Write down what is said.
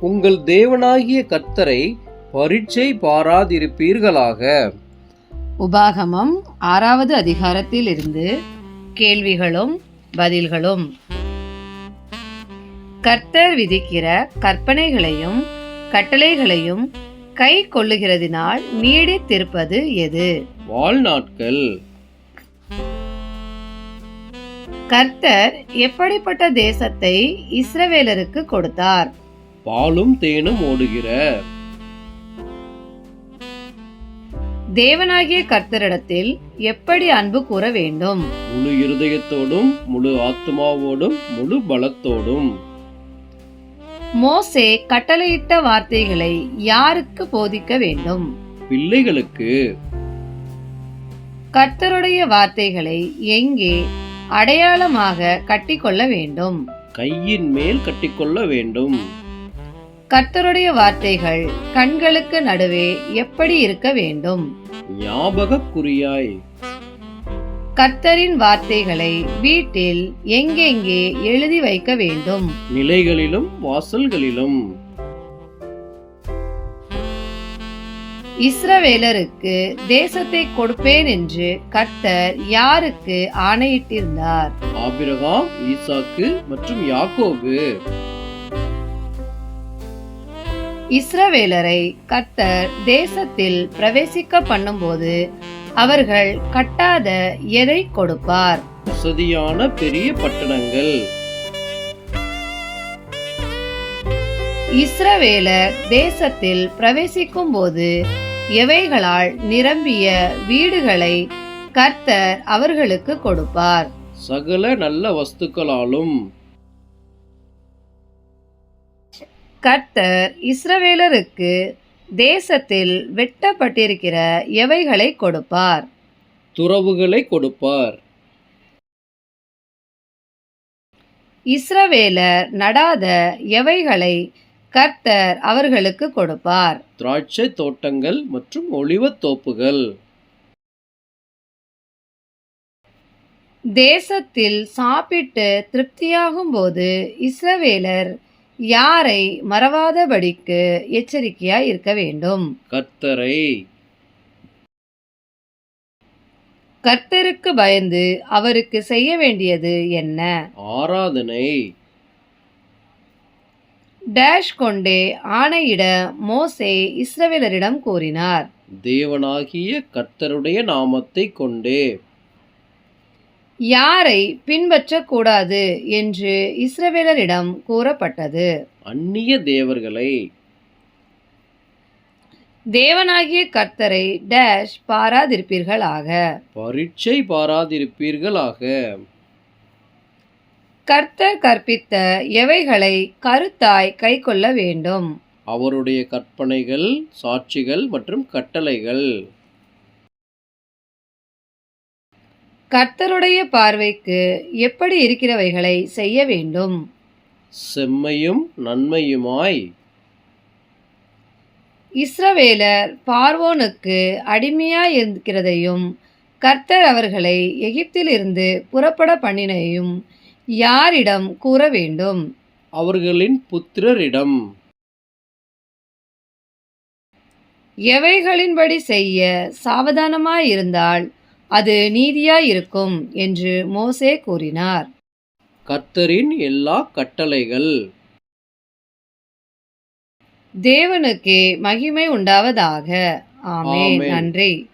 உங்கள் தேவனாகிய கர்த்தரை பரீட்சை பாராதிருப்பீர்களாக. உபாகமம் ஆறாவது அதிகாரத்தில் இருந்து கேள்விகளும் பதில்களும். கர்த்தர் விதிக்கிற கற்பனைகளையும் கட்டளைகளையும் கை கொள்ளுகிறதினால் நீடித்திருப்பது எது? வாழ்நாட்கள். கர்த்தர் எப்படிப்பட்ட தேசத்தை இஸ்ரவேலருக்கு கொடுத்தார்? பாலும் தேனும் ஓடுகிற. தேவனாகிய கர்த்தரிடத்தில் எப்படி அன்பு கூற வேண்டும்? முழு இருதயத்தோடும் முழு ஆத்மாவோடும் முழு பலத்தோடும். மோசே கட்டளையிட்ட வார்த்தைகளை யாருக்கு போதிக்க வேண்டும்? பிள்ளைகளுக்கு. கர்த்தருடைய வார்த்தைகளை எங்கே அடையாளமாக கட்டிக்கொள்ள வேண்டும்? கையின் மேல் கட்டிக்கொள்ள வேண்டும். கர்த்தருடைய வார்த்தைகள் கண்களுக்கு நடுவே எப்படி இருக்க வேண்டும்? ஞாபகக் குறியாய் கர்த்தரின் வார்த்தைகளை வீட்டில் எங்கெங்கே எழுதி வைக்க வேண்டும்? நிலைகளிலும் வாசல்களிலும். இஸ்ரவேலருக்கு தேசத்தை கொடுப்பேன் என்று கர்த்தர் யாருக்கு ஆணையிட்டிருந்தார்? ஆபிரகாம் ஈசாக்கு மற்றும் யாக்கோபு. இஸ்ரவேலரை கர்த்தர் தேசத்தில் பிரவேசிக்க பண்ணும்போது அவர்கள் கட்டாத எதை கொடுப்பார்? வசதியான பெரிய பட்டணங்கள். இஸ்ரவேலர் தேசத்தில் பிரவேசிக்கும் போது எவைகளால் நிரம்பிய வீடுகளை கர்த்தர் அவர்களுக்கு கொடுப்பார்? சகல நல்ல வஸ்துக்களாலும். கர்த்தர் இஸ்ரவேலருக்கு தேசத்தில் வெட்டப்பட்டிருக்கிற எவைகளை கொடுப்பார்? துறவுகளை கொடுப்பார். இஸ்ரவேலர் நடாத எவைகளை கர்த்தர் அவர்களுக்கு கொடுப்பார்? திராட்சை தோட்டங்கள் மற்றும் ஒளிவத் தோப்புகள். தேசத்தில் சாப்பிட்டு திருப்தியாகும் போது இஸ்ரவேலர் யாரை மறவாதபடிக்கு எச்சரிக்கையாய் இருக்க வேண்டும்? கர்த்தரை. கர்த்தருக்கு பயந்து அவருக்கு செய்ய வேண்டியது என்ன? ஆராதனை. டேஷ் கொண்டே ஆணையிட மோசே இஸ்ரவேலரிடம் கூறினார். தேவனாகிய கர்த்தருடைய நாமத்தை கொண்டே. யாரை பின்பற்றக்கூடாது என்று இஸ்ரவேலரிடம் கூறப்பட்டது. அந்நிய தேவர்களை தேவனாகிய கர்த்தரை டேஷ் பாராதிருப்பீர்களாக. பரீட்சை பாராதிருப்பீர்களாக. கர்த்தர் கற்பித்த எவைகளை கருத்தாய் கைக்கொள்ள வேண்டும். அவருடைய கற்பனைகள் சாட்சிகள் மற்றும் கட்டளைகள். கர்த்தருடைய பார்வைக்கு எப்படி இருக்கிறவைகளை செய்ய வேண்டும்? செம்மையும் நன்மையுமாய். இஸ்ரவேலர் பார்வோனுக்கு அடிமையாய் இருக்கிறதையும் கர்த்தர் அவர்களை எகிப்திலிருந்து புறப்பட பண்ணினையும் யாரிடம் கூற வேண்டும்? அவர்களின் புத்திரரிடம். எவைகளின்படி செய்ய சாவதானமாயிருந்தால் அது நீதியாயிருக்கும் என்று மோசே கூறினார். கர்த்தரின் எல்லா கட்டளைகள். தேவனுக்கே மகிமை உண்டாவதாக. ஆமென். நன்றி.